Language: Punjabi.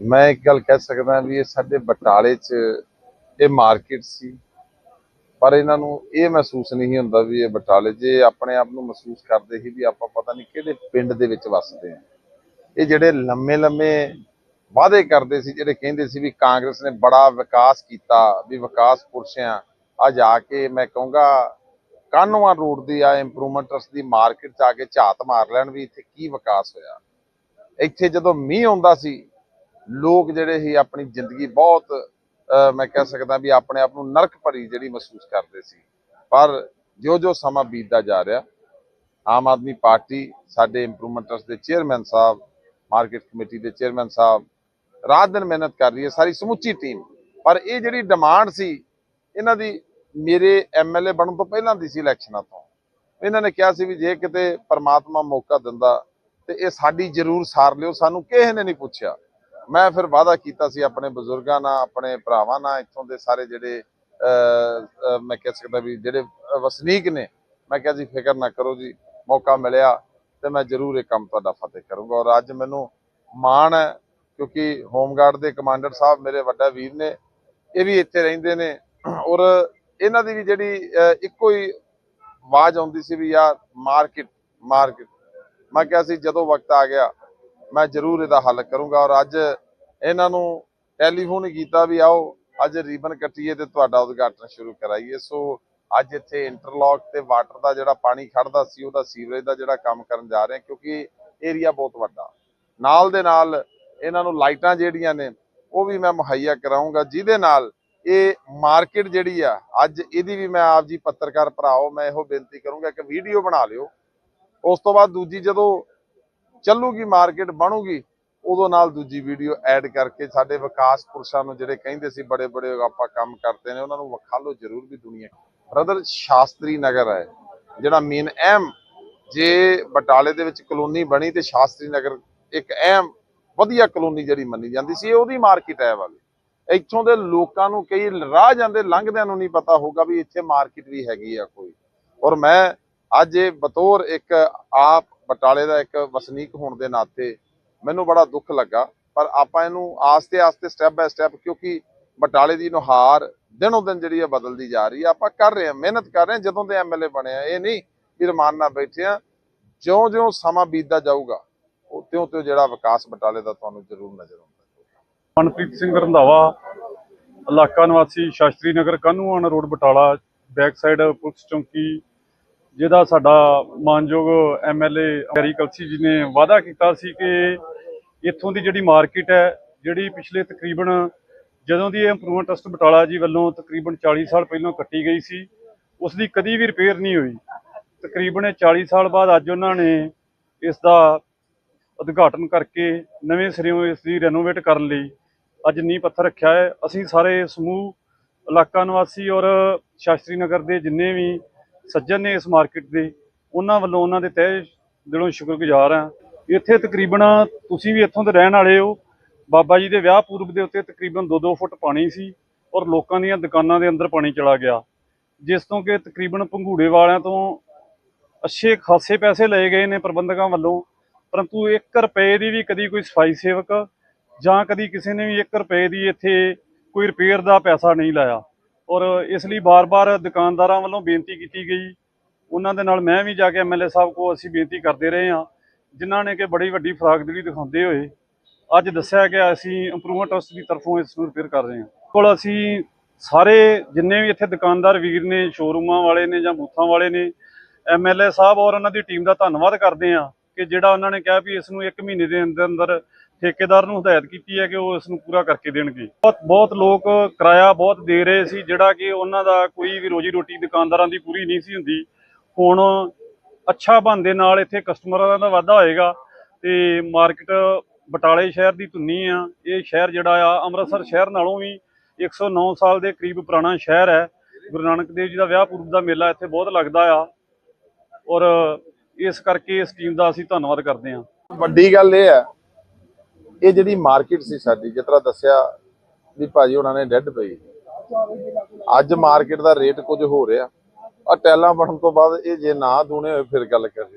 ਮੈਂ ਇੱਕ ਗੱਲ ਕਹਿ ਸਕਦਾ ਵੀ ਇਹ ਸਾਡੇ ਬਟਾਲੇ 'ਚ ਇਹ ਮਾਰਕੀਟ ਸੀ, ਪਰ ਇਹਨਾਂ ਨੂੰ ਇਹ ਮਹਿਸੂਸ ਨਹੀਂ ਹੁੰਦਾ ਵੀ ਇਹ ਬਟਾਲੇ, ਜੇ ਆਪਣੇ ਆਪ ਨੂੰ ਮਹਿਸੂਸ ਕਰਦੇ ਸੀ ਵੀ ਆਪਾਂ ਪਤਾ ਨਹੀਂ ਕਿਹੜੇ ਪਿੰਡ ਦੇ ਵਿੱਚ ਵੱਸਦੇ ਹਾਂ। ਇਹ ਜਿਹੜੇ ਲੰਮੇ ਲੰਮੇ ਵਾਅਦੇ ਕਰਦੇ ਸੀ, ਜਿਹੜੇ ਕਹਿੰਦੇ ਸੀ ਵੀ ਕਾਂਗਰਸ ਨੇ ਬੜਾ ਵਿਕਾਸ ਕੀਤਾ, ਵੀ ਵਿਕਾਸ ਪੁਰਸ਼ਿਆਂ ਆ ਜਾ ਕੇ ਮੈਂ ਕਹੂੰਗਾ ਕਾਨੋਆ ਰੋਡ ਦੀ ਆ ਇੰਪਰੂਵਮੈਂਟ ਟਰਸਟ ਦੀ ਮਾਰਕੀਟ 'ਚ ਆ ਕੇ ਝਾਤ ਮਾਰ ਲੈਣ ਵੀ ਇੱਥੇ ਕੀ ਵਿਕਾਸ ਹੋਇਆ। ਇੱਥੇ ਜਦੋਂ ਮੀਂਹ ਆਉਂਦਾ ਸੀ ਲੋਕ ਜਿਹੜੇ ਸੀ ਆਪਣੀ ਜ਼ਿੰਦਗੀ ਬਹੁਤ ਮੈਂ ਕਹਿ ਸਕਦਾ ਵੀ ਆਪਣੇ ਆਪ ਨੂੰ ਨਰਕ ਭਰੀ ਜਿਹੜੀ ਮਹਿਸੂਸ ਕਰਦੇ ਸੀ। ਪਰ ਜੋ ਜੋ ਸਮਾਂ ਬੀਤਦਾ ਜਾ ਰਿਹਾ, ਆਮ ਆਦਮੀ ਪਾਰਟੀ ਸਾਡੇ ਇੰਪਰੂਵਮੈਂਟਸ ਦੇ ਚੇਅਰਮੈਨ ਸਾਹਿਬ ਮਾਰਕੀਟ ਕਮੇਟੀ ਦੇ ਚੇਅਰਮੈਨ ਸਾਹਿਬ, ਰਾਤ ਦਿਨ ਮਿਹਨਤ ਕਰ ਰਹੀ ਹੈ, ਸਾਰੀ ਸਮੁੱਚੀ ਟੀਮ ਪਰ ਇਹ ਜਿਹੜੀ ਡਿਮਾਂਡ ਸੀ, ਇਹਨਾਂ ਦੀ ਮੇਰੇ ਐਮਐਲਏ ਬਣਨ ਤੋਂ ਪਹਿਲਾਂ ਦੀ ਸੀ ਇਲੈਕਸ਼ਨਾਂ ਤੋਂ ਇਹਨਾਂ ਨੇ ਕਿਹਾ ਸੀ ਵੀ ਜੇ ਕਿਤੇ ਪਰਮਾਤਮਾ ਮੌਕਾ ਦਿੰਦਾ, ਤੇ ਇਹ ਸਾਡੀ ਜ਼ਰੂਰ ਸਾਰ ਲਿਓ, ਸਾਨੂੰ ਕਿਸੇ ਨੇ ਨਹੀਂ ਪੁੱਛਿਆ। ਮੈਂ ਫਿਰ ਵਾਅਦਾ ਕੀਤਾ ਸੀ ਆਪਣੇ ਬਜ਼ੁਰਗਾਂ ਨਾਲ, ਆਪਣੇ ਭਰਾਵਾਂ ਨਾਲ, ਇੱਥੋਂ ਦੇ ਸਾਰੇ ਜਿਹੜੇ ਮੈਂ ਕਹਿ ਸਕਦਾ ਵੀ ਜਿਹੜੇ ਵਸਨੀਕ ਨੇ, ਮੈਂ ਕਿਹਾ ਜੀ ਫਿਕਰ ਨਾ ਕਰੋ ਜੀ, ਮੌਕਾ ਮਿਲਿਆ ਤੇ ਮੈਂ ਜ਼ਰੂਰ ਇਹ ਕੰਮ ਤੁਹਾਡਾ ਫਤਿਹ ਕਰੂੰਗਾ। ਔਰ ਅੱਜ ਮੈਨੂੰ ਮਾਣ ਹੈ, ਕਿਉਂਕਿ ਹੋਮਗਾਰਡ ਦੇ ਕਮਾਂਡਰ ਸਾਹਿਬ ਮੇਰੇ ਵੱਡਾ ਵੀਰ ਨੇ, ਇਹ ਵੀ ਇੱਥੇ ਰਹਿੰਦੇ ਨੇ। ਔਰ ਇਹਨਾਂ ਦੀ ਵੀ ਜਿਹੜੀ ਇੱਕੋ ਹੀ ਆਵਾਜ਼ ਆਉਂਦੀ ਸੀ ਵੀ ਯਾਰ ਮਾਰਕੀਟ ਮਾਰਕੀਟ ਮੈਂ ਕਿਹਾ ਸੀ ਜਦੋਂ ਵਕਤ ਆ ਗਿਆ ਮੈਂ ਜ਼ਰੂਰ ਇਹਦਾ ਹੱਲ ਕਰੂੰਗਾ ਔਰ ਅੱਜ ਇਹਨਾਂ ਨੂੰ ਟੈਲੀਫੋਨ ਕੀਤਾ ਵੀ ਆਓ, ਅੱਜ ਰੀਬਨ ਕੱਟੀਏ ਤੇ ਤੁਹਾਡਾ ਉਦਘਾਟਨ ਸ਼ੁਰੂ ਕਰਾਈਏ। ਸੋ ਅੱਜ ਇੱਥੇ ਇੰਟਰਲੌਕ ਤੇ ਵਾਟਰ ਦਾ ਜਿਹੜਾ ਪਾਣੀ ਖੜਦਾ ਸੀ, ਉਹਦਾ ਸੀਵਰੇਜ ਦਾ ਜਿਹੜਾ ਕੰਮ ਕਰਨ ਜਾ ਰਹੇ ਹਾਂ ਕਿਉਂਕਿ ਏਰੀਆ ਬਹੁਤ ਵੱਡਾ। ਨਾਲ ਦੇ ਨਾਲ ਇਹਨਾਂ ਨੂੰ ਲਾਈਟਾਂ ਜਿਹੜੀਆਂ ਨੇ, ਉਹ ਵੀ ਮੈਂ ਮੁਹੱਈਆ ਕਰਾਉਂਗਾ ਜਿਹਦੇ ਨਾਲ ਇਹ ਮਾਰਕੀਟ ਜਿਹੜੀ ਆ, ਅੱਜ ਇਹਦੀ ਵੀ ਮੈਂ ਆਪ ਜੀ ਪੱਤਰਕਾਰ ਭਰਾਓ, ਮੈਂ ਇਹੋ ਬੇਨਤੀ ਕਰੂੰਗਾ ਕਿ ਵੀਡੀਓ ਬਣਾ ਲਿਓ। ਉਸ ਤੋਂ ਬਾਅਦ ਦੂਜੀ ਜਦੋਂ ਚੱਲੂਗੀ, ਮਾਰਕੀਟ ਬਣੂਗੀ, ਉਦੋਂ ਨਾਲ ਦੂਜੀ ਵੀਡੀਓ ਐਡ ਕਰਕੇ ਸਾਡੇ ਵਿਕਾਸ ਪੁਰਸ਼ਾਂ ਨੂੰ ਜਿਹੜੇ ਕਹਿੰਦੇ ਸੀ ਬੜੇ ਬੜੇ ਆਪਾਂ ਕੰਮ ਕਰਦੇ ਨੇ, ਉਹਨਾਂ ਨੂੰ ਵਿਖਾ ਜ਼ਰੂਰ ਵੀ ਦੁਨੀਆ। ਬ੍ਰਦਰ, ਸ਼ਾਸਤਰੀ ਨਗਰ ਹੈ, ਜਿਹੜਾ ਮੇਨ ਅਹਿਮ ਜੇ ਬਟਾਲੇ ਦੇ ਵਿੱਚ ਕਲੋਨੀ ਬਣੀ ਤੇ ਸ਼ਾਸਤਰੀ ਨਗਰ ਇੱਕ ਅਹਿਮ ਵਧੀਆ ਕਲੋਨੀ ਜਿਹੜੀ ਮੰਨੀ ਜਾਂਦੀ ਸੀ, ਉਹਦੀ ਮਾਰਕੀਟ ਹੈ ਇਹ ਵਾਲੀ। ਇੱਥੋਂ ਦੇ ਲੋਕਾਂ ਨੂੰ ਕਈ ਰਾਹ ਜਾਂਦੇ, ਲੰਘਦਿਆਂ ਨੂੰ ਨਹੀਂ ਪਤਾ ਹੋਊਗਾ ਵੀ ਇੱਥੇ ਮਾਰਕੀਟ ਵੀ ਹੈਗੀ ਆ ਕੋਈ। ਔਰ ਮੈਂ ਅੱਜ ਇਹ ਬਤੌਰ ਇੱਕ ਆਪ ਬਟਾਲੇ ਦਾ ਇੱਕ ਵਸਨੀਕ ਹੋਣ ਦੇ ਨਾਤੇ ਮੈਨੂੰ ਬੜਾ ਦੁੱਖ ਲੱਗਾ, ਪਰ ਆਪਾਂ ਇਹਨੂੰ ਆਸਤੇ ਆਸਤੇ ਸਟੈਪ ਬਾਏ ਸਟੈਪ ਕਿਉਂਕਿ ਬਟਾਲੇ ਦੀ ਨੁਹਾਰ ਦਿਨੋਂ ਦਿਨ ਜਿਹੜੀ ਆ ਬਦਲਦੀ ਜਾ ਰਹੀ ਆ। ਆਪਾਂ ਕਰ ਰਹੇ ਹਾਂ ਮਿਹਨਤ ਕਰ ਰਹੇ ਹਾਂ ਜਦੋਂ ਦੇ ਐਮਐਲਏ ਬਣੇ ਆ। ਇਹ ਨਹੀਂ ਵੀ ਰਮਾਨ ਨਾਲ ਬੈਠੇ ਆ ਜਿਉਂ ਜਿਉਂ ਸਮਾਂ ਬੀਤਦਾ ਜਾਊਗਾ ਤਿਉਂ ਤਿਉਂ ਜਿਹੜਾ ਵਿਕਾਸ ਬਟਾਲੇ ਦਾ ਤੁਹਾਨੂੰ ਜ਼ਰੂਰ ਨਜ਼ਰ ਆਉਂਦਾ ਮਨਪ੍ਰੀਤ ਸਿੰਘ ਰੰਧਾਵਾ, ਇਲਾਕਾ ਨਿਵਾਸੀ ਸ਼ਾਸਤਰੀ ਨਗਰ ਕਾਨੂੰਨ road Batala, back side police ਚੌਂਕੀ ਜਿਹਦਾ ਸਾਡਾ ਮਾਨਯੋਗ ਐਮਐਲਏ ਗੈਰੀ ਕਲਸੀ ਜੀ ਨੇ ਵਾਅਦਾ ਕੀਤਾ ਸੀ ਕਿ ਇੱਥੋਂ ਦੀ ਜਿਹੜੀ ਮਾਰਕੀਟ ਹੈ, ਜਿਹੜੀ ਪਿਛਲੇ ਤਕਰੀਬਨ ਜਦੋਂ ਦੀ ਇਹ ਇੰਪਰੂਵਮੈਂਟ ਟਰਸਟ ਬਟਾਲਾ ਜੀ ਵੱਲੋਂ ਤਕਰੀਬਨ 40 ਸਾਲ ਪਹਿਲਾਂ ਕੱਟੀ ਗਈ ਸੀ, ਉਸ ਦੀ ਕਦੀ ਵੀ ਰਿਪੇਅਰ ਨਹੀਂ ਹੋਈ। ਤਕਰੀਬਨ ਇਹ 40 ਸਾਲ ਬਾਅਦ ਅੱਜ ਉਹਨਾਂ ਨੇ ਇਸ ਦਾ ਉਦਘਾਟਨ ਕਰਕੇ ਨਵੇਂ ਸਿਰਿਓਂ ਇਸ ਦੀ ਰੈਨੋਵੇਟ ਕਰਨ ਲਈ ਅੱਜ ਨੀਂਹ ਪੱਥਰ ਰੱਖਿਆ ਹੈ। ਅਸੀਂ ਸਾਰੇ ਸਮੂਹ, ਇਲਾਕਾ ਨਿਵਾਸੀ ਔਰ ਸ਼ਾਸਤਰੀ ਨਗਰ ਦੇ ਜਿੰਨੇ ਵੀ ਸੱਜਣ ਨੇ ਇਸ ਮਾਰਕੀਟ ਦੇ, ਉਹਨਾਂ ਵੱਲੋਂ ਉਹਨਾਂ ਦੇ ਤਹਿ ਦਿਲੋਂ ਸ਼ੁਕਰਗੁਜ਼ਾਰ ਹਾਂ। ਇੱਥੇ ਤਕਰੀਬਨ ਤੁਸੀਂ ਵੀ ਇੱਥੋਂ ਦੇ ਰਹਿਣ ਵਾਲੇ ਹੋ। ਬਾਬਾ ਜੀ ਦੇ ਵਿਆਹ ਪੂਰਬ ਦੇ ਉੱਤੇ ਤਕਰੀਬਨ 2-2 ਫੁੱਟ ਪਾਣੀ ਸੀ ਔਰ ਲੋਕਾਂ ਦੀਆਂ ਦੁਕਾਨਾਂ ਦੇ ਅੰਦਰ ਪਾਣੀ ਚਲਾ ਗਿਆ। ਜਿਸ ਤੋਂ ਕਿ ਤਕਰੀਬਨ ਪੰਘੂੜੇ ਵਾਲਿਆਂ ਤੋਂ ਅੱਛੇ ਖਾਸੇ ਪੈਸੇ ਲਏ ਗਏ ਨੇ ਪ੍ਰਬੰਧਕਾਂ ਵੱਲੋਂ। ਪਰੰਤੂ 1 ਰੁਪਏ ਦੀ ਵੀ ਕਦੀ ਕੋਈ ਸਫ਼ਾਈ ਸੇਵਕ ਜਾਂ ਕਦੀ ਕਿਸੇ ਨੇ ਵੀ 1 ਰੁਪਏ ਦੀ ਇੱਥੇ ਕੋਈ ਰਿਪੇਅਰ ਦਾ ਪੈਸਾ ਨਹੀਂ ਲਾਇਆ। ਔਰ ਇਸ ਲਈ ਬਾਰ-ਬਾਰ ਦੁਕਾਨਦਾਰਾਂ ਵੱਲੋਂ ਬੇਨਤੀ ਕੀਤੀ ਗਈ। ਉਹਨਾਂ ਦੇ ਨਾਲ ਮੈਂ ਵੀ ਜਾ ਕੇ ਐਮਐਲਏ ਸਾਹਿਬ ਕੋ ਅਸੀਂ ਬੇਨਤੀ ਕਰਦੇ ਰਹੇ ਹਾਂ। ਜਿਨ੍ਹਾਂ ਨੇ ਕਿ ਬੜੀ ਵੱਡੀ ਫਰਾਗਦਰੀ ਦਿਖਾਉਂਦੇ ਹੋਏ ਅੱਜ ਦੱਸਿਆ ਕਿ ਅਸੀਂ ਇੰਪਰੂਵਮੈਂਟ ਟਰਸਟ ਦੀ ਤਰਫੋਂ ਇਸ ਨੂੰ ਰਿਪੇਅਰ ਕਰ ਰਹੇ ਹਾਂ। ਕੋਲ ਅਸੀਂ ਸਾਰੇ ਜਿੰਨੇ ਵੀ ਇੱਥੇ ਦੁਕਾਨਦਾਰ ਵੀਰ ਨੇ ਸ਼ੋਰੂਮਾਂ ਵਾਲੇ ਨੇ ਜਾਂ ਬੂਥਾਂ ਵਾਲੇ ਨੇ ਐਮਐਲਏ ਸਾਹਿਬ ਔਰ ਉਹਨਾਂ ਦੀ ਟੀਮ ਦਾ ਧੰਨਵਾਦ ਕਰਦੇ ਹਾਂ ਕਿ ਜਿਹੜਾ ਉਹਨਾਂ ਨੇ ਕਿਹਾ ਵੀ ਇਸ ਨੂੰ 1 ਮਹੀਨੇ ਦੇ ਅੰਦਰ ਅੰਦਰ ਠੇਕੇਦਾਰ ਨੂੰ ਹਦਾਇਤ ਕੀਤੀ ਹੈ ਕਿ ਉਹ ਇਸ ਨੂੰ ਪੂਰਾ ਕਰਕੇ ਦੇਣਗੇ। ਬਹੁਤ ਬਹੁਤ ਲੋਕ ਕਿਰਾਇਆ ਬਹੁਤ ਦੇ ਰਹੇ ਸੀ, ਜਿਹੜਾ ਕਿ ਉਹਨਾਂ ਦਾ ਕੋਈ ਵੀ ਰੋਜੀ ਰੋਟੀ ਦੁਕਾਨਦਾਰਾਂ ਦੀ ਪੂਰੀ ਨਹੀਂ ਸੀ ਹੁੰਦੀ। ਹੁਣ ਅੱਛਾ ਬਣ ਨਾਲ ਇੱਥੇ ਕਸਟਮਰਾਂ ਦਾ ਵਾਧਾ ਹੋਏਗਾ ਤੇ ਮਾਰਕੀਟ ਬਟਾਲੇ ਸ਼ਹਿਰ ਦੀ ਧੁੰਨੀ ਆ। ਇਹ ਸ਼ਹਿਰ ਜਿਹੜਾ ਆ, ਅੰਮ੍ਰਿਤਸਰ ਸ਼ਹਿਰ ਨਾਲੋਂ ਵੀ 109 ਸਾਲ ਦੇ ਕਰੀਬ ਪੁਰਾਣਾ ਸ਼ਹਿਰ ਹੈ। ਗੁਰੂ ਨਾਨਕ ਦੇਵ ਜੀ ਦਾ ਵਿਆਹ ਪੁਰਬ ਦਾ ਮੇਲਾ ਇੱਥੇ ਬਹੁਤ ਲੱਗਦਾ ਆ। ਔਰ ਇਸ ਕਰਕੇ ਇਸ ਟੀਮ ਦਾ ਅਸੀਂ ਧੰਨਵਾਦ ਕਰਦੇ ਹਾਂ। ਵੱਡੀ ਗੱਲ ਇਹ ਹੈ ਇਹ ਜਿਹੜੀ ਮਾਰਕੀਟ ਸੀ ਸਾਡੀ, ਜਿਸ ਤਰ੍ਹਾਂ ਦੱਸਿਆ ਵੀ ਭਾਜੀ ਉਹਨਾਂ ਨੇ ਡੈੱਡ ਪਈ। ਅੱਜ ਮਾਰਕੀਟ ਦਾ ਰੇਟ ਕੁਝ ਹੋ ਰਿਹਾ। ਆ ਟੈਲਾਂ ਬਣਨ ਤੋਂ ਬਾਅਦ ਇਹ ਜੇ ਨਾ ਦੂਣੇ ਹੋਏ, ਫਿਰ ਗੱਲ ਕਰੀਏ।